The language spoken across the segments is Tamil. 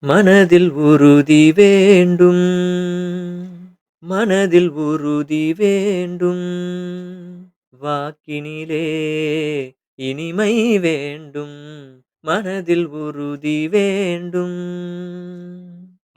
மனதில் உறுதி வேண்டும். மனதில் உறுதி வேண்டும். வாக்கினிலே இனிமை வேண்டும். மனதில் உறுதி வேண்டும்.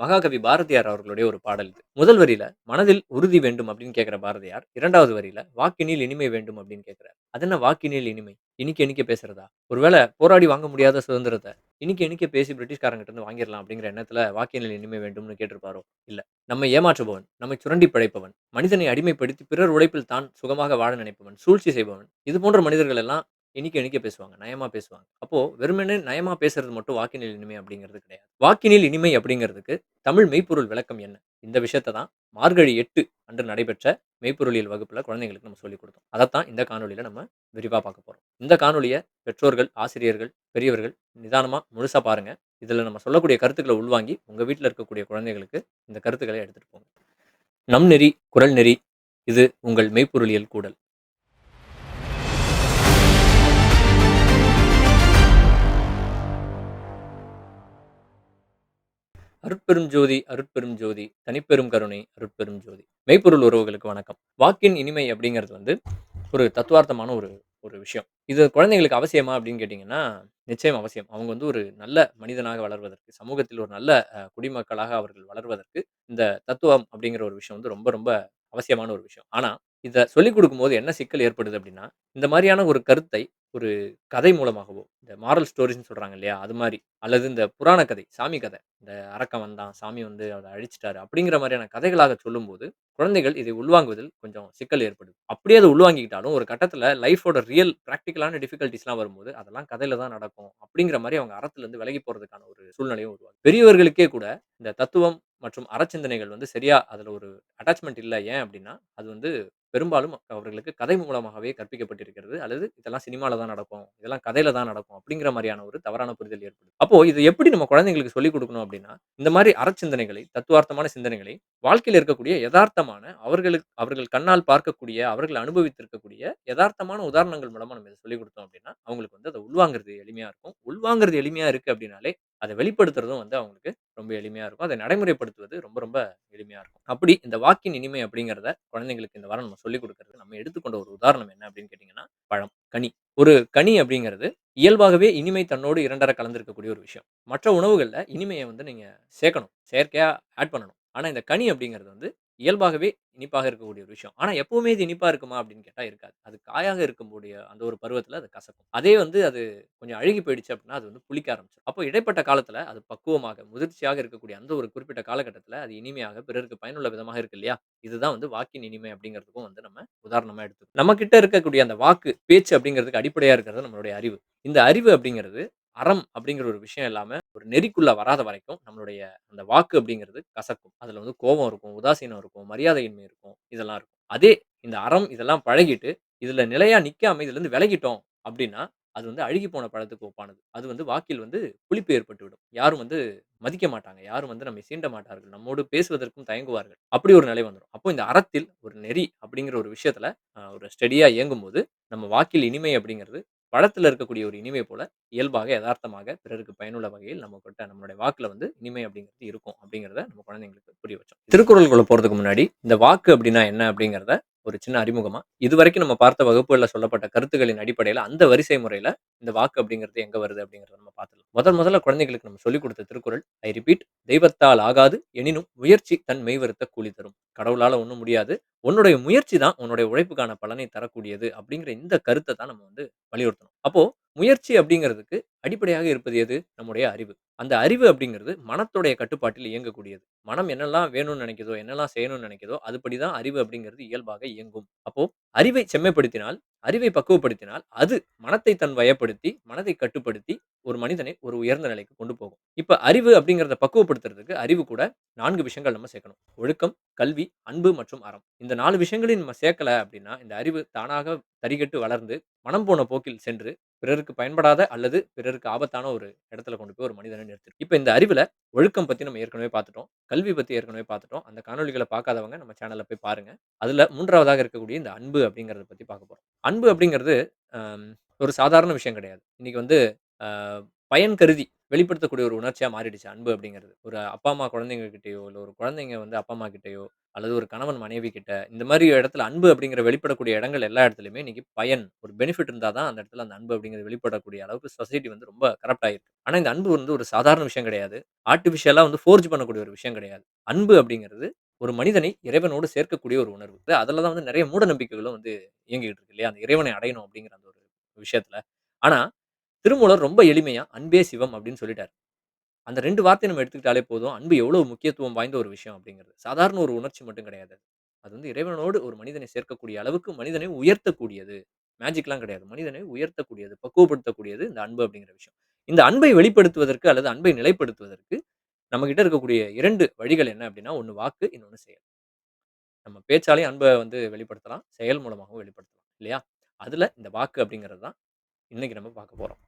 மகாகவி பாரதியார் அவர்களுடைய ஒரு பாடல் இது. முதல் வரியில மனதில் உறுதி வேண்டும் அப்படின்னு கேட்கிற பாரதியார். இரண்டாவது வரியில வாக்கினில் இனிமை வேண்டும் அப்படின்னு கேட்கிறார் அது என்ன வாக்கினில் இனிமை? இனிக்கு எண்ணிக்க பேசுறதா? ஒருவேளை போராடி வாங்க முடியாத சுதந்திரத்தை இனிக்கு எண்ணிக்க பேசி பிரிட்டிஷ்காரங்கிட்ட இருந்து வாங்கிடலாம் அப்படிங்கிற எண்ணத்துல வாக்கினில் இனிமை வேண்டும்னு கேட்டிருப்பாரோ? இல்ல. நம்மை ஏமாற்றுபவன் நம்மை சுரண்டி பிழைப்பவன் மனிதனை அடிமைப்படுத்தி பிறர் உழைப்பில் தான் சுகமாக வாழ நினைப்பவன் சூழ்ச்சி செய்பவன் இது போன்ற மனிதர்கள் எல்லாம் இனிக்க எண்ணிக்கை பேசுவாங்க. நயமா பேசுவாங்க. அப்போ வெறுமனே நயமா பேசுறது மட்டும் வாக்கினில் இனிமை அப்படிங்கிறது கிடையாது. வாக்கினில் இனிமை அப்படிங்கிறதுக்கு தமிழ் மெய்ப்பொருள் விளக்கம் என்ன? இந்த விஷயத்தை தான் மார்கழி எட்டு அன்று நடைபெற்ற மெய்ப்பொருளியல் வகுப்புல குழந்தைங்களுக்கு நம்ம சொல்லிக் கொடுத்தோம். அதைத்தான் இந்த காணொலியில நம்ம விரிவா பார்க்க போறோம். இந்த காணொலியை பெற்றோர்கள் ஆசிரியர்கள் பெரியவர்கள் நிதானமா முழுசா பாருங்க. இதுல நம்ம சொல்லக்கூடிய கருத்துக்களை உள்வாங்கி உங்க வீட்டில் இருக்கக்கூடிய குழந்தைகளுக்கு இந்த கருத்துக்களை எடுத்துட்டு போங்க. நம் நெறி குரல் நெறி இது உங்கள் மெய்ப்பொருளியல் கூடல். அருட்பெரும் ஜோதி அருட்பெரும் ஜோதி தனிப்பெரும் கருணை அருட்பெரும் ஜோதி. மெய்ப்பொருள் உறவுகளுக்கு வணக்கம். வாக்கின் இனிமை அப்படிங்கிறது வந்து ஒரு தத்துவார்த்தமான ஒரு ஒரு விஷயம். இது குழந்தைங்களுக்கு அவசியமா அப்படின்னு கேட்டிங்கன்னா நிச்சயம் அவசியம். அவங்க வந்து ஒரு நல்ல மனிதனாக வளர்வதற்கு சமூகத்தில் ஒரு நல்ல குடிமக்களாக அவர்கள் வளர்வதற்கு இந்த தத்துவம் அப்படிங்கிற ஒரு விஷயம் வந்து ரொம்ப ரொம்ப அவசியமான ஒரு விஷயம். ஆனால் இதை சொல்லிக் கொடுக்கும்போது என்ன சிக்கல் ஏற்படுது அப்படின்னா இந்த மாதிரியான ஒரு கருத்தை ஒரு கதை மூலமாகவோ இந்த மாரல் ஸ்டோரிஸ்னு சொல்கிறாங்க இல்லையா அது மாதிரி அல்லது இந்த புராண கதை சாமி கதை இந்த அரக்கன் வந்தான் சாமி வந்து அதை அழிச்சிட்டாரு அப்படிங்கிற மாதிரியான கதைகளாக சொல்லும்போது குழந்தைகள் இதை உள்வாங்குவதில் கொஞ்சம் சிக்கல் ஏற்படுது. அப்படியே அதை உள்வாங்கிக்கிட்டாலும் ஒரு கட்டத்தில் லைஃபோட ரியல் ப்ராக்டிக்கலான டிஃபிகல்ட்டிஸ்லாம் வரும்போது அதெல்லாம் கதையில தான் நடக்கும் அப்படிங்கிற மாதிரி அவங்க அறத்துலேருந்து விலகி போகிறதுக்கான ஒரு சூழ்நிலையும் உருவாங்க பெரியவர்களுக்கே கூட இந்த தத்துவம் மற்றும் அறச்சிந்தனைகள் வந்து சரியா அதில் ஒரு அட்டாச்மெண்ட் இல்லை ஏன் அப்படின்னா அது வந்து பெரும்பாலும் அவர்களுக்கு கதை மூலமாகவே கற்பிக்கப்பட்டிருக்கிறது. அல்லது இதெல்லாம் சினிமால தான் நடக்கும் இதெல்லாம் கதையில தான் நடக்கும் அப்படிங்கிற மாதிரியான ஒரு தவறான புரிதல் ஏற்படுது. அப்போ இது எப்படி நம்ம குழந்தைங்களுக்கு சொல்லிக் கொடுக்கணும் அப்படின்னா இந்த மாதிரி அறச்சிந்தனைகளை தத்துவார்த்தமான சிந்தனைகளை வாழ்க்கையில் இருக்கக்கூடிய யதார்த்தமான அவர்களுக்கு அவர்கள் கண்ணால் பார்க்கக்கூடிய அவர்கள் அனுபவித்திருக்கக்கூடிய யதார்த்தமான உதாரணங்கள் மூலமா நம்ம இதை சொல்லிக் கொடுத்தோம் அப்படின்னா அவங்களுக்கு வந்து அதை உள்வாங்கிறது எளிமையா இருக்கும். உள்வாங்கிறது எளிமையா இருக்கு அப்படின்னாலே அதை வெளிப்படுத்துறதும் வந்து அவங்களுக்கு ரொம்ப எளிமையாக இருக்கும். அதை நடைமுறைப்படுத்துவது ரொம்ப ரொம்ப எளிமையாக இருக்கும். அப்படி இந்த வாக்கின் இனிமை அப்படிங்கிறத குழந்தைங்களுக்கு இந்த வாரம் நம்ம சொல்லிக் கொடுக்கறது நம்ம எடுத்துக்கொண்ட ஒரு உதாரணம் என்ன அப்படின்னு கேட்டிங்கன்னா பழம் கனி. ஒரு கனி அப்படிங்கிறது இயல்பாகவே இனிமை தன்னோடு இரண்டரை கலந்துருக்கக்கூடிய ஒரு விஷயம். மற்ற உணவுகளில் இனிமையை வந்து நீங்கள் சேர்க்கணும். செயற்கையாக ஆட் பண்ணணும். ஆனால் இந்த கனி அப்படிங்கிறது வந்து இயல்பாகவே இனிப்பாக இருக்கக்கூடிய ஒரு விஷயம். ஆனால் எப்பவுமே இது இனிப்பாக இருக்குமா அப்படின்னு கேட்டால் இருக்காது. அது காயாக இருக்கக்கூடிய அந்த ஒரு பருவத்தில் அது கசக்கும். அதே வந்து அது கொஞ்சம் அழுகி போயிடுச்சு அப்படின்னா அது வந்து புளிக்க ஆரம்பிச்சிடும் அப்போ இடைப்பட்ட காலத்தில் அது பக்குவமாக முதிர்ச்சியாக இருக்கக்கூடிய அந்த ஒரு குறிப்பிட்ட காலகட்டத்தில் அது இனிமையாக பிறருக்கு பயனுள்ள விதமாக இருக்கு இல்லையா? இதுதான் வந்து வாக்கின் இனிமை அப்படிங்கிறதுக்கும் வந்து நம்ம உதாரணமாக எடுத்துக்கணும். நம்ம கிட்ட இருக்கக்கூடிய அந்த வாக்கு பேச்சு அப்படிங்கிறதுக்கு அடிப்படையாக இருக்கிறது நம்மளுடைய அறிவு. இந்த அறிவு அப்படிங்கிறது அறம் அப்படிங்கிற ஒரு விஷயம் இல்லாமல் ஒரு நெறிக்குள்ள வராத வரைக்கும் நம்மளுடைய அந்த வாக்கு அப்படிங்கிறது கசக்கும். அதில் வந்து கோபம் இருக்கும் உதாசீனம் இருக்கும் மரியாதையின்மை இருக்கும் இதெல்லாம் இருக்கும். அதே இந்த அறம் இதெல்லாம் பழகிட்டு இதில் நிலையாக நிற்காம இதுலேருந்து விலகிட்டோம் அப்படின்னா அது வந்து அழுகி போன பழத்துக்கு ஒப்பானது. அது வந்து வாக்கில் வந்து புளிப்பு ஏற்பட்டு விடும். யாரும் வந்து மதிக்க மாட்டாங்க. யாரும் வந்து நம்மை சீண்ட மாட்டார்கள். நம்மோடு பேசுவதற்கும் தயங்குவார்கள். அப்படி ஒரு நிலை வந்துடும் அப்போ இந்த அறத்தில் ஒரு நெறி அப்படிங்கிற ஒரு விஷயத்துல ஒரு ஸ்டெடியா இயங்கும் போது நம்ம வாக்கில் இனிமை அப்படிங்கிறது பழத்துல இருக்கக்கூடிய ஒரு இனிமை போல இயல்பாக யதார்த்தமாக பிறருக்கு பயனுள்ள வகையில் நம்ம கிட்ட நம்மளுடைய வாக்குல வந்து இனிமை அப்படிங்கிறது இருக்கும் அப்படிங்கிறத நம்ம குழந்தைங்களுக்கு புரிய வச்சோம். திருக்குறளுக்குள்ள போறதுக்கு முன்னாடி இந்த வாக்கு அப்படின்னா என்ன அப்படிங்கிறத ஒரு சின்ன அறிமுகமா இதுவரைக்கும் நம்ம பார்த்த வகுப்புகளில் சொல்லப்பட்ட கருத்துக்களின் அடிப்படையில அந்த வரிசை முறையில இந்த வாக்கு அப்படிங்கிறது எங்க வருது அப்படிங்கிறத நம்ம பார்த்துக்கலாம் முதல் முதல்ல குழந்தைகளுக்கு நம்ம சொல்லிக் கொடுத்த திருக்குறள் ஐ ரிப்பீட் தெய்வத்தால் ஆகாது எனினும் முயற்சி தன் மெய்வருத்த கூலி தரும். கடவுளால் ஒன்றும் முடியாது. உன்னுடைய முயற்சி தான் உன்னுடைய உழைப்புக்கான பலனை தரக்கூடியது அப்படிங்கிற இந்த கருத்தை தான் நம்ம வந்து வலியுறுத்தணும். அப்போ முயற்சி அப்படிங்கிறதுக்கு அடிப்படையாக இருப்பது எது? நம்முடைய அறிவு. அந்த அறிவு அப்படிங்கிறது மனத்துடைய கட்டுப்பாட்டில் இயங்கக்கூடியது. மனம் என்னெல்லாம் வேணும்னு நினைக்குதோ என்னெல்லாம் செய்யணும்னு நினைக்குதோ அதுபடிதான் அறிவு அப்படிங்கிறது இயல்பாக இயங்கும். அப்போ அறிவை செம்மைப்படுத்தினால் அறிவை பக்குவப்படுத்தினால் அது மனத்தை தன் வயப்படுத்தி மனதை கட்டுப்படுத்தி ஒரு மனிதனை ஒரு உயர்ந்த நிலைக்கு கொண்டு போகும். இப்போ அறிவு அப்படிங்கிறத பக்குவப்படுத்துறதுக்கு அறிவு கூட நான்கு விஷயங்கள் நம்ம சேர்க்கணும். ஒழுக்கம் கல்வி அன்பு மற்றும் அறம். இந்த நாலு விஷயங்களையும் நம்ம சேர்க்கல அப்படின்னா இந்த அறிவு தானாக தரிகட்டு வளர்ந்து மனம் போன போக்கில் சென்று பிறருக்கு பயன்படாத அல்லது பிறருக்கு ஆபத்தான ஒரு இடத்துல கொண்டு போய் ஒரு மனிதனை நிறுத்திடும் இப்போ இந்த அறிவில் ஒழுக்கம் பற்றி நம்ம ஏற்கனவே பார்த்துட்டோம். கல்வி பற்றி ஏற்கனவே பார்த்துட்டோம். அந்த காணொளிகளை பார்க்காதவங்க நம்ம சேனலில் போய் பாருங்கள் அதில் மூன்றாவதாக இருக்கக்கூடிய இந்த அன்பு அப்படிங்கிறத பற்றி பார்க்க போகிறோம் அன்பு அப்படிங்கிறது ஒரு சாதாரண விஷயம் கிடையாது. இன்னைக்கு வந்து பயன் கருதி வெளிப்படுத்தக்கூடிய ஒரு உணர்ச்சியா மாறிடுச்சு அன்பு அப்படிங்கிறது. ஒரு அப்பா, அம்மா குழந்தைங்க கிட்டயோ, இல்ல ஒரு குழந்தைங்க வந்து அப்பா, அம்மா கிட்டயோ, அல்லது ஒரு கணவன் மனைவி கிட்ட, இந்த மாரி இடத்துல அன்பு அப்படிங்கிற வெளிப்படக்கூடிய இடங்கள் எல்லா இடத்துலயுமே இன்னைக்கு பயன், ஒரு பெனிஃபிட் இருந்தா தான் அந்த இடத்துல அந்த அன்பு அப்படிங்கிறது வெளிப்படக்கூடிய அளவுக்கு சொசைட்டி வந்து ரொம்ப கரப்ட் ஆயிருக்கு. ஆனா இந்த அன்பு வந்து ஒரு சாதாரண விஷயம் கிடையாது. ஆர்டிஃபிஷியலாக வந்து ஃபோர்ஜ் பண்ணக்கூடிய ஒரு விஷயம் கிடையாது. அன்பு அப்படிங்கிறது ஒரு மனிதனை இறைவனோடு சேர்க்கக்கூடிய ஒரு உணர்வு. அதுல தான் வந்து நெறைய மூட நம்பிக்கைகளும் வந்து இயங்கிட்டு இருக்கு இல்லையா? அந்த இறைவனை அடையணும் அப்படிங்கிற அந்த ஒரு விஷயத்துல. ஆனா திருமூலர் ரொம்ப எளிமையா "அன்பே சிவம்" அப்படின்னு சொல்லிட்டார் அந்த ரெண்டு வார்த்தை நம்ம எடுத்துக்கிட்டாலே போதும். அன்பு எவ்வளவு முக்கியத்துவம் வாய்ந்த ஒரு விஷயம் அப்படிங்கிறது. சாதாரண ஒரு உணர்ச்சி மட்டும் கிடையாது. அது வந்து இறைவனோடு ஒரு மனிதனை சேர்க்கக்கூடிய அளவுக்கு மனிதனை உயர்த்தக்கூடியது. மேஜிக்லாம் கிடையாது. மனிதனை உயர்த்தக்கூடியது, பக்குவப்படுத்தக்கூடியது இந்த அன்பு அப்படிங்கிற விஷயம். இந்த அன்பை வெளிப்படுத்துவதற்கு அல்லது அன்பை நிலைப்படுத்துவதற்கு நம்மகிட்ட இருக்கக்கூடிய இரண்டு வழிகள் என்ன அப்படின்னா, ஒன்று வாக்கு, இன்னொன்று செயல். நம்ம பேச்சாலே அன்பை வந்து வெளிப்படுத்தலாம். செயல் மூலமாகவும் வெளிப்படுத்தலாம். இல்லையா? அதில் இந்த வாக்கு அப்படிங்கிறது தான் இன்னைக்கு நம்ம பார்க்க போகிறோம்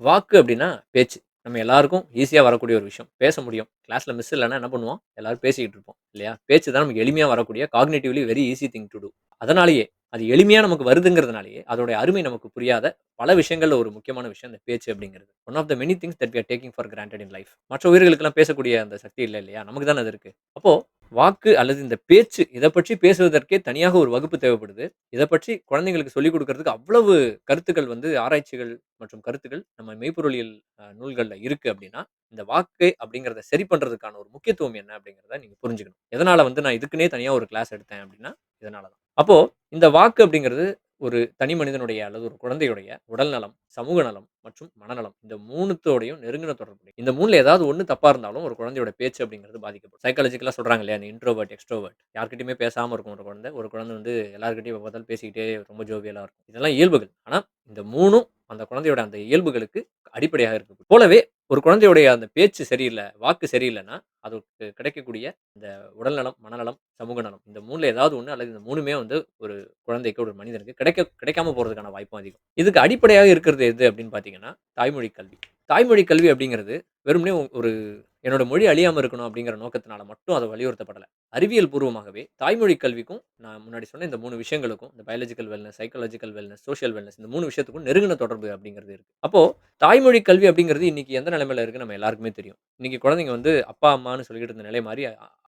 வாக்கு அப்படின்னா பேச்சு. நம்ம எல்லாருக்கும் ஈஸியாக வரக்கூடிய ஒரு விஷயம். பேச முடியும். கிளாஸில் மிஸ் இல்லைன்னா என்ன பண்ணுவோம்? எல்லாரும் பேசிக்கிட்டு இருப்போம். இல்லையா? பேச்சு தான் நமக்கு எளிமையாக வரக்கூடிய cognitively very easy thing to do. அதனாலேயே அது எளிமையாக நமக்கு வருதுங்கிறதுனாலேயே, அதோடைய அருமை நமக்கு புரியாத பல விஷயங்களில் ஒரு முக்கியமான விஷயம் இந்த பேச்சு அப்படிங்கிறது. One of the many things that we are taking for granted in life. மற்ற உயிர்களுக்கெல்லாம் பேசக்கூடிய அந்த சக்தி இல்லை இல்லையா? நமக்கு தான் அது இருக்குது அப்போது வாக்கு அல்லது இந்த பேச்சு இதை பற்றி பேசுவதற்கே தனியாக ஒரு வகுப்பு தேவைப்படுது. இதை பற்றி குழந்தைங்களுக்கு சொல்லிக் கொடுக்கறதுக்கு அவ்வளவு கருத்துக்கள் வந்து ஆராய்ச்சிகள் மற்றும் கருத்துக்கள் நம்ம மெய்ப்பொருளியல் நூல்களில் நூல்கள்ல இருக்கு அப்படின்னா, இந்த வாக்கு அப்படிங்கிறத சரி பண்ணுறதுக்கான ஒரு முக்கியத்துவம் என்ன அப்படிங்கிறத நீங்கள் புரிஞ்சுக்கணும். எதனால் வந்து நான் இதுக்குன்னே தனியாக ஒரு கிளாஸ் எடுத்தேன் அப்படின்னா, இதனால தான். அப்போது இந்த வாக்கு அப்படிங்கிறது ஒரு தனி மனிதனுடைய அல்லது ஒரு குழந்தையுடைய உடல்நலம், சமூக நலம் மற்றும் மனநலம். இந்த மூணுத்தோடையும் நெருங்கின தொடர்புடைய இந்த 3ல ஏதாவது ஒன்று தப்பாக இருந்தாலும் ஒரு குழந்தையோட பேச்சு அப்படிங்கிறது பாதிக்கப்படும். சைக்காலஜிக்கலாக சொல்கிறாங்க இல்லையா? Introvert, extrovert. யார்கிட்டயுமே பேசாமல் இருக்கும் ஒரு குழந்தை. ஒரு குழந்தை வந்து எல்லார்கிட்டயும் எப்ப பார்த்தாலும் பேசிக்கிட்டே ரொம்ப ஜோவியலாக இருக்கும். இதெல்லாம் இயல்புகள். ஆனால் இந்த மூணும் அந்த குழந்தையோட அந்த இயல்புகளுக்கு அடிப்படையாக இருக்கு. போலவே ஒரு குழந்தையுடைய அந்த பேச்சு சரியில்ல, வாக்கு சரியில்லன்னா, அதுக்கு கிடைக்கக்கூடிய இந்த உடல்நலம், மனநலம், சமூக நலம். இந்த 3ல ஏதாவது ஒன்று அல்லது இந்த 3மே வந்து ஒரு குழந்தைக்கு, ஒரு மனிதனுக்கு கிடைக்க கிடைக்காம போறதுக்கான வாய்ப்பும் அதிகம். இதுக்கு அடிப்படையாக இருக்கிறது எது அப்படின்னு பார்த்தீங்கன்னா, தாய்மொழி கல்வி. தாய்மொழி கல்வி அப்படிங்கிறது வெறுமனே ஒரு என்னோட மொழி அழியாமல் இருக்கணும் அப்படிங்கிற நோக்கத்தினால மட்டும் அதை வலியுறுத்தப்படல. அறிவியல் பூர்வமாகவே தாய்மொழி கல்விக்கும், நான் முன்னாடி சொன்ன இந்த மூணு விஷயங்களுக்கும், இந்த biological wellness, psychological wellness, social wellness இந்த மூணு விஷயத்துக்கும் நெருங்கின தொடர்பு அப்படிங்கிறது இருக்கு. அப்போ தாய்மொழி கல்வி அப்படிங்கிறது இன்னைக்கு எந்த நிலைமையில இருக்குன்னு நம்ம எல்லாருக்குமே தெரியும். இன்னைக்கு குழந்தைங்க வந்து அப்பா, அம்மான்னு சொல்லிக்கிட்டு இருந்த நிலை மாறி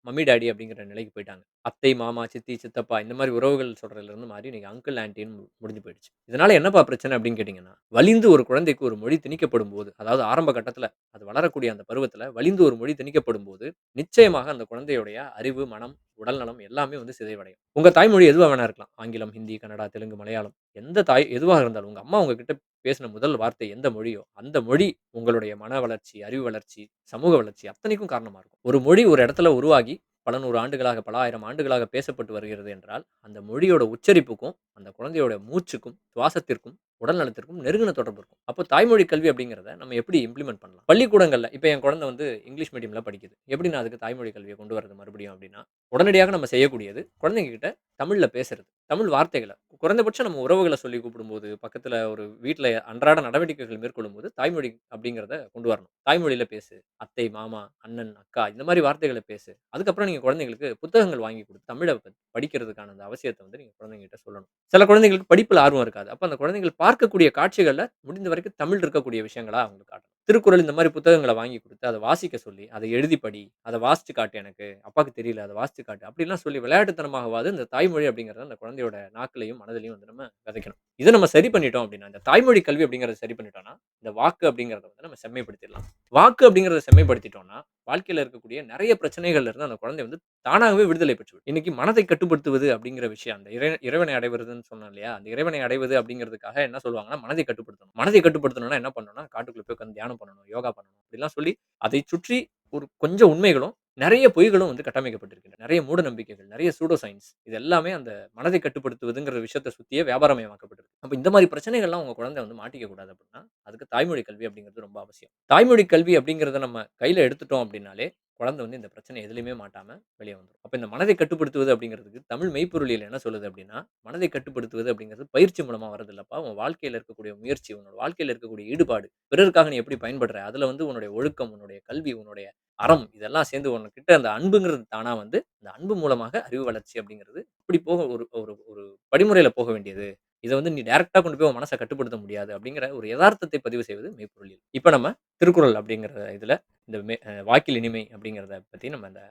மம்மி, டாடி அப்படிங்கிற நிலைக்கு போயிட்டாங்க. அத்தை, மாமா, சித்தி, சித்தப்பா இந்த மாதிரி உறவுகள் சொல்றதுலருந்து மாறி இன்னைக்கு அங்கிள், ஆன்டின்னு முடிஞ்சு போயிடுச்சு. இதனால என்னப்பா பிரச்சனை அப்படின்னு கேட்டீங்கன்னா, வலிந்து ஒரு குழந்தைக்கு ஒரு மொழி திணிக்கப்படும்போது, அதாவது ஆரம்ப கட்டத்தில் அது வளரக்கூடிய அந்த பருவத்தில் வலிந்து ஒரு மொழி திணிக்கப்படும்போது, நிச்சயமாக அந்த குழந்தையுடைய அறிவு, மனம், உடல் நலம் எல்லாமே வந்து சிதைவடையும். உங்க தாய்மொழி எதுவாக வேணா இருக்கலாம். ஆங்கிலம், ஹிந்தி, கன்னடா, தெலுங்கு, மலையாளம் எந்த தாய் எதுவாக இருந்தாலும், உங்க அம்மா உங்ககிட்ட பேசின முதல் வார்த்தை எந்த மொழியோ, அந்த மொழி உங்களுடைய மன வளர்ச்சி, அறிவு வளர்ச்சி, சமூக வளர்ச்சி அத்தனைக்கும் காரணமா இருக்கும். ஒரு மொழி ஒரு இடத்துல உருவாகி பல நூறு ஆண்டுகளாக, பல ஆயிரம் ஆண்டுகளாக பேசப்பட்டு வருகிறது என்றால், அந்த மொழியோட உச்சரிப்புக்கும், அந்த குழந்தையோட மூச்சுக்கும், சுவாசத்திற்கும், உடல் நலத்திற்கும் நெருங்கின தொடர்பு இருக்கும். அப்போ தாய்மொழி கல்வி அப்படிங்கிறத நம்ம எப்படி இம்ப்ளிமெண்ட் பண்ணலாம்? பள்ளிக்கூடங்களில் இப்போ என் குழந்தை வந்து இங்கிலீஷ் மீடியமில் படிக்குது. எப்படி நான் அதுக்கு தாய்மொழி கல்வியை கொண்டு வரது மறுபடியும் அப்படின்னா, உடனடியாக நம்ம செய்யக்கூடியது குழந்தைங்க கிட்ட தமிழில் பேசுறது. தமிழ் வார்த்தைகளை குறைந்தபட்சம் நம்ம உறவுகள சொல்லி கூப்பிடும்போது, பக்கத்துல ஒரு வீட்ல அன்றாட நடவடிக்கைகள் மேற்கொள்ளும்போது, தாய்மொழி அப்படிங்கிறத கொண்டு வரணும். தாய்மொழியில பேசு. அத்தை, மாமா, அண்ணன், அக்கா இந்த மாரி வார்த்தைகள பேசு. அதுக்கப்புறம் நீங்க குழந்தைங்களுக்கு புத்தகங்கள் வாங்கி குடுத்து தமிழ படிக்கிறதுக்கான அந்த அவசியத்த வந்து நீங்க குழந்தைங்ககிட்ட சொல்லணும். சில குழந்தைகளுக்கு படிப்புல ஆர்வம் இருக்காது. அப்ப அந்த குழந்தைகள் பார்க்கக்கூடிய காட்சிகள்ல முடிந்த வரைக்கும் தமிழ் இருக்கக்கூடிய விஷயங்களா அவங்களுக்கு காட்டணும். திருக்குறள் இந்த மாதிரி புத்தகங்கள வாங்கி குடுத்து, அத வாசிக்க சொல்லி, அத எழுதி படி, அத வாசிச்சு காட்டு எனக்கு. அப்பாக்கு தெரியல அத வாசிச்சு காட்டு. அப்படிலாம் சொல்லி விளையாட்டுத்தனமாகவாது இந்த தாய்மொழி அப்படிங்கிறத அந்த குழந்தையோட நாக்குலயும், மனதிலயும் வந்து நம்ம விதைக்கணும். இத நம்ம சரி பண்ணிட்டோம் அப்படின்னா, இந்த தாய்மொழி கல்வி அப்படிங்கிறத சரி பண்ணிட்டோம்னா, இந்த வாக்கு அப்படிங்கிறத வந்து நம்ம செம்மைப்படுத்திடலாம். வாக்கு அப்படிங்கிறத செம்மைப்படுத்திட்டோம்னா, வாழ்க்கையில இருக்கக்கூடிய நிறைய பிரச்சனைகள்ல இருந்து அந்த குழந்தை வந்து தானாகவே விடுதலை பெற்றுவிடும். இன்னைக்கு மனதை கட்டுப்படுத்துவது அப்படிங்கிற விஷயம், அந்த இறை இறைவனை அடைவதுன்னு சொன்னோம் இல்லையா? அந்த இறைவனை அடைவது அப்படிங்கிறதுக்காக என்ன சொல்லுவாங்கன்னா, மனதை கட்டுப்படுத்தணும். மனதை கட்டுப்படுத்தணும்னா என்ன பண்ணணும்னா, காட்டுக்குள்ள போய் தியானம் பண்ணணும், யோகா பண்ணணும். அப்படிலாம் சொல்லி அதை சுற்றி ஒரு கொஞ்சம் உண்மைகளும், நிறைய பொய்களும் வந்து கட்டமைக்கப்பட்டிருக்கின்றன. நிறைய மூட நம்பிக்கைகள், நிறைய சூடோ சயின்ஸ் இது எல்லாமே அந்த மனதை கட்டுப்படுத்துவதுங்கிற விஷயத்தை சுற்றியே வியாபாரமயமாக்கப்பட்டிருக்கு. அப்போ இந்த மாதிரி பிரச்சனைகள்லாம் உங்கள் குழந்தை வந்து மாட்டிக்க கூடாது அப்படின்னா, அதுக்கு தாய்மொழி கல்வி அப்படிங்கிறது ரொம்ப அவசியம். தாய்மொழி கல்வி அப்படிங்கிறத நம்ம கையில் எடுத்துட்டோம் அப்படின்னாலே, குழந்தை வந்து இந்த பிரச்சனை எதுலையுமே மாட்டாமல் வெளியே வந்துடும் அப்ப இந்த மனதை கட்டுப்படுத்துவது அப்படிங்கிறதுக்கு தமிழ் மெய்ப்பொருளியல் என்ன சொல்லுது அப்படின்னா, மனதை கட்டுப்படுத்துவது அப்படிங்கிறது பயிற்சி மூலமா இல்லப்பா உன் வாழ்க்கையில இருக்கக்கூடிய முயற்சி, உன்னோட வாழ்க்கையில இருக்கக்கூடிய ஈடுபாடு, பிறருக்காக நீ எப்படி பயன்படுற? அதுல வந்து உன்னுடைய ஒழுக்கம், உன்னுடைய கல்வி, உன்னுடைய அறம் இதெல்லாம் சேர்ந்து உன்கிட்ட அந்த அன்புங்கிறது தானா வந்து, அந்த அன்பு மூலமாக அறிவு வளர்ச்சி அப்படிங்கிறது இப்படி போக ஒரு ஒரு ஒரு படிமுறையில போக வேண்டியது. இதை வந்து நீ டேரெக்டாக கொண்டு போய் உன் மனசை கட்டுப்படுத்த முடியாது அப்படிங்கிற ஒரு எதார்த்தத்தை பதிவு செய்வது மெய்ப்பொருளியல். இப்போ நம்ம திருக்குறள் அப்படிங்கிற இதில் இந்த மே வாக்கில் இனிமை அப்படிங்கிறத பற்றி நம்ம இந்த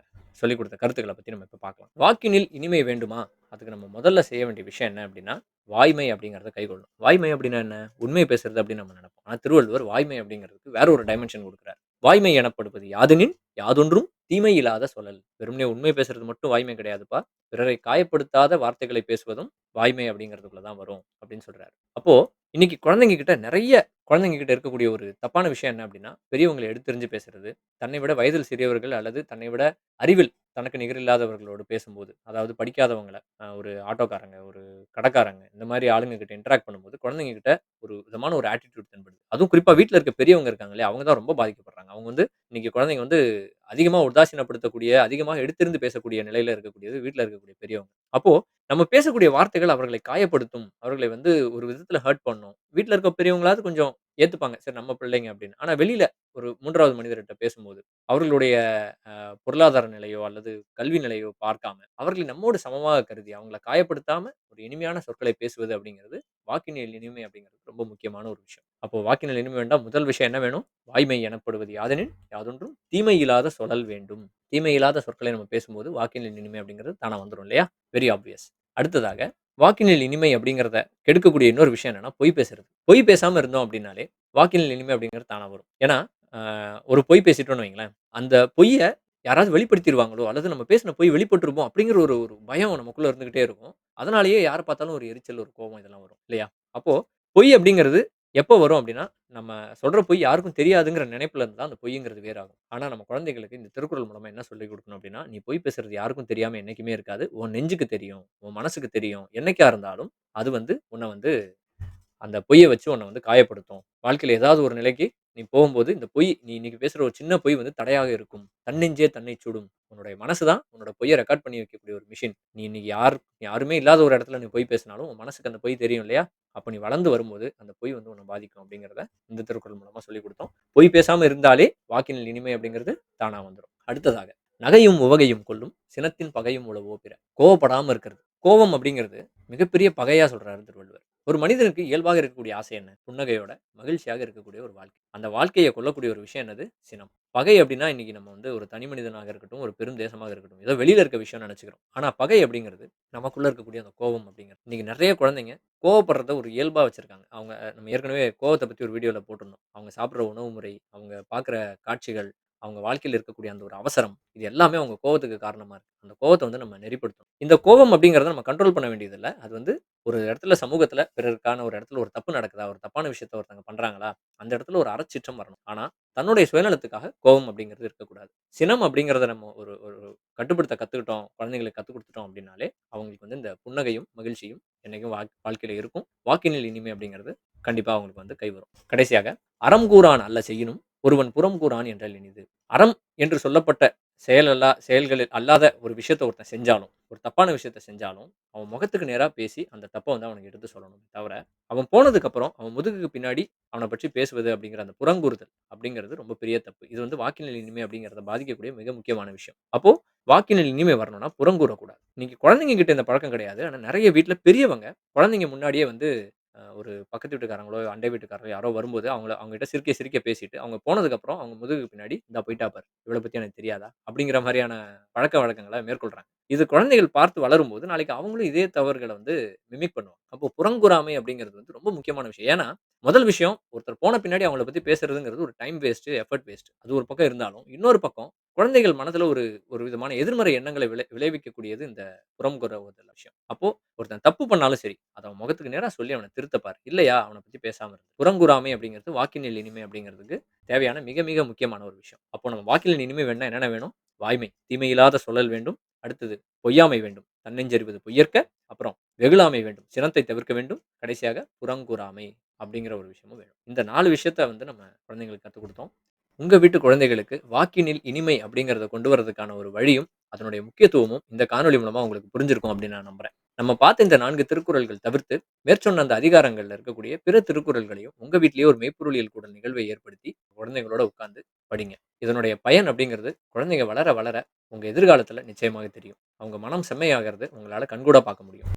சொல்லிக் கொடுத்த கருத்துக்களை பற்றி நம்ம இப்போ பார்க்கலாம். வாக்கினில் இனிமை வேண்டுமா? அதுக்கு நம்ம முதல்ல செய்ய வேண்டிய விஷயம் என்ன அப்படின்னா, வாய்மை அப்படிங்கிறத கைகொள்ளணும் வாய்மை அப்படின்னா என்ன? உண்மை பேசுறது அப்படின்னு நம்ம நினைப்போம் ஆனால் திருவள்ளுவர் வாய்மை அப்படிங்கிறதுக்கு வேற ஒரு டைமென்ஷன் கொடுக்குறாரு வாய்மை எனப்படுவது யாதெனின் யாதொன்றும் தீமை இல்லாத சொல்லல். வெறுமனே உண்மை பேசுறது மட்டும் வாய்மை கிடையாதுப்பா. பிறரை காயப்படுத்தாத வார்த்தைகளை பேசுவதும் வாய்மை அப்படிங்கிறதுக்குள்ள தான் வரும் அப்படின்னு சொல்றாரு. அப்போ இன்னைக்கு குழந்தைங்க கிட்ட நிறைய குழந்தைங்க கிட்ட இருக்கக்கூடிய ஒரு தப்பான விஷயம் என்ன அப்படின்னா, பெரியவங்கள எடுத்தெறிஞ்சு பேசுறது, தன்னை விட வயதில் சிறியவர்கள் அல்லது தன்னை விட அறிவில் தனக்கு நிகரில்லாதவர்களோடு பேசும்போது, அதாவது படிக்காதவங்கள அ ஒரு ஆட்டோக்காரங்க, ஒரு கடைக்காரங்க இந்த மாரி ஆளுங்க கிட்ட இன்டராக்ட் பண்ணும்போது, குழந்தைங்க கிட்ட ஒரு விதமான ஒரு ஆட்டிட்யூட் தென்படுது. அதுவும் குறிப்பா வீட்ல இருக்க பெரியவங்க இருக்காங்க இல்லையா? அவங்க தான் ரொம்ப பாதிக்கப்படுறாங்க. அவங்க வந்து இன்னைக்கு குழந்தைங்க வந்து அதிகமா உதாசீனப்படுத்தக்கூடிய, அதிகமாக எடுத்தெறிந்து பேசக்கூடிய நிலையில இருக்கக்கூடியது வீட்ல இருக்கக்கூடிய பெரியவங்க. அப்போ நம்ம பேசக்கூடிய வார்த்தைகள் அவர்களை காயப்படுத்தும். அவர்களை வந்து ஒரு விதத்தில் ஹர்ட் பண்ணும். வீட்ல இருக்க பெரியவங்களாவது கொஞ்சம் ஏத்துப்பாங்க. சரி நம்ம பிள்ளைங்க அப்படின்னு. ஆனா வெளியில ஒரு மூன்றாவது மனிதர்கிட்ட பேசும்போது, அவர்களுடைய அ பொருளாதார நிலையோ அல்லது கல்வி நிலையோ பார்க்காம, அவர்களை நம்மோடு சமமாக கருதி, அவங்கள காயப்படுத்தாம ஒரு இனிமையான சொற்களை பேசுவது அப்படிங்கிறது, வாக்கினியல் இனிமை அப்படிங்கிறது ரொம்ப முக்கியமான ஒரு விஷயம். அப்போ வாக்கினில் இனிமை வேண்டாம் முதல் விஷயம் என்ன வேணும்? வாய்மை எனப்படுவது யாதெனின் யாதொன்றும் தீமை இல்லாத சொல்லல் வேண்டும். தீமை இல்லாத சொற்களை நம்ம பேசும்போது, வாக்கினியல் இனிமை அப்படிங்கிறது தானா வந்துடும் இல்லையா? Very obvious. அடுத்ததாக வாக்கினில் இனிமை அப்படிங்கிறத கெடுக்கக்கூடிய இன்னொரு விஷயம் என்னன்னா, பொய் பேசுறது. பொய் பேசாமல் இருந்தோம் அப்படின்னாலே, வாக்கினில் இனிமை அப்படிங்கிறது தானாக வரும். ஏன்னா, ஒரு பொய் பேசிட்டோம்னு வைங்களேன், அந்த பொய்யை யாராவது வெளிப்படுத்திடுவாங்களோ அல்லது நம்ம பேசின பொய் வெளிப்பட்டுருப்போம் அப்படிங்கிற ஒரு ஒரு பயம் நமக்குள்ள இருந்துகிட்டே இருக்கும். அதனாலேயே யாரை பார்த்தாலும் ஒரு எரிச்சல், ஒரு கோவம் இதெல்லாம் வரும் இல்லையா? அப்போது பொய் அப்படிங்கிறது எப்போ வரும் அப்படின்னா, நம்ம சொல்கிற பொய் யாருக்கும் தெரியாதுங்கிற நினைப்புல இருந்து தான் அந்த பொய்ங்கிறது வேறாகும். ஆனால் நம்ம குழந்தைகளுக்கு இந்த திருக்குறள் மூலமாக என்ன சொல்லிக் கொடுக்கணும் அப்படின்னா, நீ பொய் பேசுறது யாருக்கும் தெரியாமல் என்றைக்குமே இருக்காது. உன் நெஞ்சுக்கு தெரியும். உன் மனசுக்கு தெரியும். என்னைக்கா இருந்தாலும் அது வந்து உன்னை வந்து அந்த பொய்யை வச்சு உன்னை வந்து காயப்படுத்தும். வாழ்க்கையில் ஏதாவது ஒரு நிலைக்கு நீ போகும்போது, இந்த பொய் நீ இன்னைக்கு பேசுகிற ஒரு சின்ன பொய் வந்து தடையாக இருக்கும். "தன்னெஞ்சே தன்னை சுடும்." உன்னுடைய மனசு தான் உன்னோட பொய்யை ரெக்கார்ட் பண்ணி வைக்கக்கூடிய ஒரு மிஷின் நீ இன்னைக்கு யார் யாருமே இல்லாத ஒரு இடத்துல நீ பொய் பேசினாலும், உன் மனசுக்கு அந்த பொய் தெரியும் இல்லையா? அப்போ நீ வளர்ந்து வரும்போது, அந்த பொய் வந்து உன்னை பாதிக்கும் அப்படிங்கிறத இந்த திருக்குறள் மூலமாக சொல்லிக் கொடுத்தோம் பொய் பேசாமல் இருந்தாலே வாக்கினில் இனிமை அப்படிங்கிறது தானாக வந்துடும் அடுத்ததாக, "நகையும் உவகையும் கொள்ளும் சினத்தின் பகையும் உளவோ பிற." கோவப்படாமல் இருக்கிறது. கோவம் அப்படிங்கிறது மிகப்பெரிய பகையாக சொல்கிறாரு திருவள்ளுவர். ஒரு மனிதனுக்கு இயல்பாக இருக்கக்கூடிய ஆசை என்ன? புன்னகையோட மகிழ்ச்சியாக இருக்கக்கூடிய ஒரு வாழ்க்கை. அந்த வாழ்க்கையை கொல்லக்கூடிய ஒரு விஷயம் என்னது? சினம். பகை அப்படின்னா இன்னைக்கு நம்ம வந்து ஒரு தனி மனிதனாக இருக்கட்டும், ஒரு பெரும் தேசமாக இருக்கட்டும், ஏதோ வெளியில இருக்க விஷயம்னு நெனைச்சுக்கிறோம். ஆனா பகை அப்படிங்கிறது நமக்குள்ள இருக்கக்கூடிய அந்த கோவம் அப்படிங்கிறது. இன்னைக்கு நிறைய குழந்தைங்க கோவப்படுறத ஒரு இயல்பாக வச்சுருக்காங்க அவங்க நம்ம ஏற்கனவே கோவத்தை பற்றி ஒரு வீடியோவில் போட்டிருந்தோம். அவங்க சாப்பிட்ற உணவு முறை, அவங்க பார்க்குற காட்சிகள், அவங்க வாழ்க்கையில் இருக்கக்கூடிய அந்த ஒரு அவசரம், இது எல்லாமே அவங்க கோவத்துக்கு காரணமாக இருக்குது அந்த கோவத்தை வந்து நம்ம நெறிப்படுத்தணும். இந்த கோவம் அப்படிங்கிறத நம்ம கண்ட்ரோல் பண்ண வேண்டியதில்லை அது வந்து ஒரு இடத்துல சமூகத்தில் பிறருக்கான ஒரு இடத்துல ஒரு தப்பு நடக்குதா? ஒரு தப்பான விஷயத்த ஒருத்தங்க பண்ணுறாங்களா அந்த இடத்துல ஒரு அறச்சிற்றம் வரணும். ஆனால் தன்னுடைய சுயநலத்துக்காக கோவம் அப்படிங்கிறது இருக்கக்கூடாது. சினம் அப்படிங்கிறத நம்ம ஒரு ஒரு கட்டுப்படுத்த கற்றுக்கிட்டோம் குழந்தைங்களுக்கு கற்றுக் கொடுத்துட்டோம் அப்படின்னாலே, அவங்களுக்கு வந்து இந்த புன்னகையும், மகிழ்ச்சியும் என்றைக்கும் வா வாழ்க்கையில் இருக்கும். வாக்கினில் இனிமை அப்படிங்கிறது கண்டிப்பாக அவங்களுக்கு வந்து கைவரும். கடைசியாக, "அறம் கூறான் அல்ல செய்யணும் ஒருவன் புறம் கூறான் என்றால் இனிது." அறம் என்று சொல்லப்பட்ட செயல் அல்லா செயல்களில் அல்லாத ஒரு விஷயத்த ஒருத்தன் செஞ்சாலும், ஒரு தப்பான விஷயத்த செஞ்சாலும், அவன் முகத்துக்கு நேராக பேசி அந்த தப்பை வந்து அவனுக்கு எடுத்து சொல்லணும் தவிர, அவன் போனதுக்கப்புறம் அவன் முதுகுக்கு பின்னாடி அவனை பற்றி பேசுவது அப்படிங்கிற அந்த புறங்கூறுதல் அப்படிங்கிறது ரொம்ப பெரிய தப்பு. இது வந்து வாக்கினில் இனிமை அப்படிங்கிறத பாதிக்கக்கூடிய மிக முக்கியமான விஷயம். அப்போ வாக்கினில் இனிமை வரணும்னா புறங்கூறக்கூடாது. இன்னைக்கு குழந்தைங்க கிட்ட இந்த பழக்கம் கிடையாது. ஆனால் நிறைய வீட்டில் பெரியவங்க குழந்தைங்க முன்னாடியே வந்து அ ஒரு பக்கத்து வீட்டுக்காரங்களோ, அண்டை வீட்டுக்காரரோ யாரோ வரும்போது அவங்கள அவங்ககிட்ட சிரிக்க சிரிக்க பேசிட்டு, அவங்க போனதுக்கப்புறம் அவங்க முதுகுக்கு பின்னாடி, "இந்தா போயிட்டா பாரு. இவள பத்தி எனக்கு தெரியாதா?" அப்படிங்கிற மாரியான பழக்கவழக்கங்கள மேற்கொள்றாங்க. இது குழந்தைகள் பார்த்து வளரும்போது, நாளைக்கு அவங்களும் இதே தவறுகள வந்து மிமிக் பண்ணுவாங்க. அப்போ புறங்கூறாமை அப்படிங்கிறது வந்து ரொம்ப முக்கியமான விஷயம். ஏன்னா, முதல் விஷயம் ஒருத்தர் போன பின்னாடி அவங்கள பத்தி பேசுறதுங்கிறது ஒரு டைம் வேஸ்ட்டு, எஃபோர்ட் வேஸ்ட்டு அது ஒரு பக்கம் இருந்தாலும், இன்னொரு பக்கம் குழந்தைகள் மனதில் ஒரு ஒரு விதமான எதிர்மறை எண்ணங்களை விளை விளைவிக்கக்கூடியது இந்த புறம் ஒரு விஷயம். அப்போ ஒருத்தன் தப்பு பண்ணாலும் சரி, அத அவன் முகத்துக்கு நேரா சொல்லி அவன திருத்த பாரு. இல்லையா, அவன பத்தி பேசாம இரு. புறங்கூறாமை அப்படிங்கிறது வாக்கினில் இனிமை அப்படிங்கிறதுக்கு தேவையான மிக மிக முக்கியமான ஒரு விஷயம். அப்போ நம்ம வாக்கினில் இனிமை வேணும்னா என்னென்ன வேணும்? வாய்மை, தீமையில்லாத சொல்லல் வேண்டும். அடுத்தது பொய்யாமை வேண்டும். தன்னெஞ்சறிவது பொய்யற்க. அப்புறம் வெகுளாமை வேண்டும். சினத்தை தவிர்க்க வேண்டும். கடைசியாக புறங்கூறாமை அப்படிங்கிற ஒரு விஷயமும் வேணும். இந்த 4 விஷயத்த வந்து நம்ம குழந்தைங்களுக்கு கத்துக் குடுத்தோம். உங்கள் வீட்டு குழந்தைகளுக்கு வாக்கினில் இனிமை அப்படிங்கிறத கொண்டு வரதுக்கான ஒரு வழியும், அதனுடைய முக்கியத்துவமும் இந்த காணொளி மூலமாக உங்களுக்கு புரிஞ்சிருக்கும் அப்படின்னு நான் நம்புறேன். நம்ம பார்த்த இந்த நான்கு திருக்குறள்கள் தவிர்த்து, மேற்சொன்ன அந்த அதிகாரங்களில் இருக்கக்கூடிய பிற திருக்குறள்களையும் உங்கள் வீட்டிலேயே ஒரு மெய்ப்பொருளியல் கூட நிகழ்வை ஏற்படுத்தி, குழந்தைகளோட உட்காந்து படிங்க. இதனுடைய பயன் அப்படிங்கிறது குழந்தைங்க வளர வளர உங்கள் எதிர்காலத்தில் நிச்சயமாக தெரியும். அவங்க மனம் செம்மையாகிறது உங்களால் கண்கூட பார்க்க முடியும்.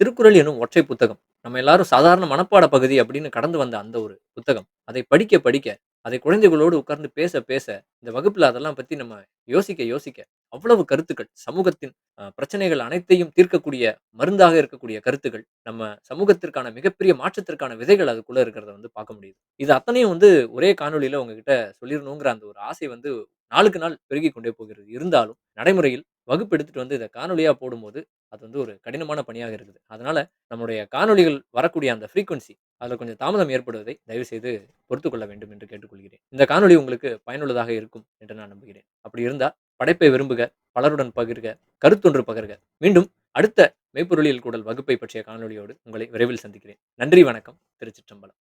திருக்குறள் எனும் ஒற்றை புத்தகம். நம்ம எல்லாரும் சாதாரண மனப்பாட பகுதி அப்படின்னு கடந்து வந்த அந்த ஒரு புத்தகம். அதை படிக்க படிக்க அதை குழந்தைகளோடு உட்கார்ந்து பேச பேச இந்த வகுப்புல அதெல்லாம் பத்தி நம்ம யோசிக்க யோசிக்க அவ்வளவு கருத்துக்கள். சமூகத்தின் பிரச்சனைகள் அனைத்தையும் தீர்க்கக்கூடிய மருந்தாக இருக்கக்கூடிய கருத்துக்கள். நம்ம சமூகத்திற்கான மிகப்பெரிய மாற்றத்திற்கான விதைகள் அதுக்குள்ள இருக்கிறத வந்து பார்க்க முடியுது. இது அத்தனையும் வந்து ஒரே காணொலியில் உங்ககிட்ட சொல்லிடணுங்கிற அந்த ஒரு ஆசை வந்து நாளுக்கு நாள் பெருகி கொண்டே போகிறது. இருந்தாலும் நடைமுறையில் வகுப்பு எடுத்துகிட்டு வந்து இதை காணொலியாக போடும்போது அது வந்து ஒரு கடினமான பணியாக இருக்குது. அதனால் நம்முடைய காணொளிகள் வரக்கூடிய அந்த ஃப்ரீக்வன்சி அதில் கொஞ்சம் தாமதம் ஏற்படுவதை தயவு செய்து கொள்ள வேண்டும் என்று கேட்டுக்கொள்கிறேன். இந்த காணொலி உங்களுக்கு பயனுள்ளதாக இருக்கும் என்று நான் நம்புகிறேன். அப்படி இருந்தால் படைப்பை விரும்புக பலருடன் பகிர்க கருத்தொன்று பகிர்க. மீண்டும் அடுத்த மெய்ப்பொருளியல் கூடல் வகுப்பை பற்றிய காணொலியோடு உங்களை விரைவில் சந்திக்கிறேன். நன்றி வணக்கம். திருச்சிற்றம்பலம்.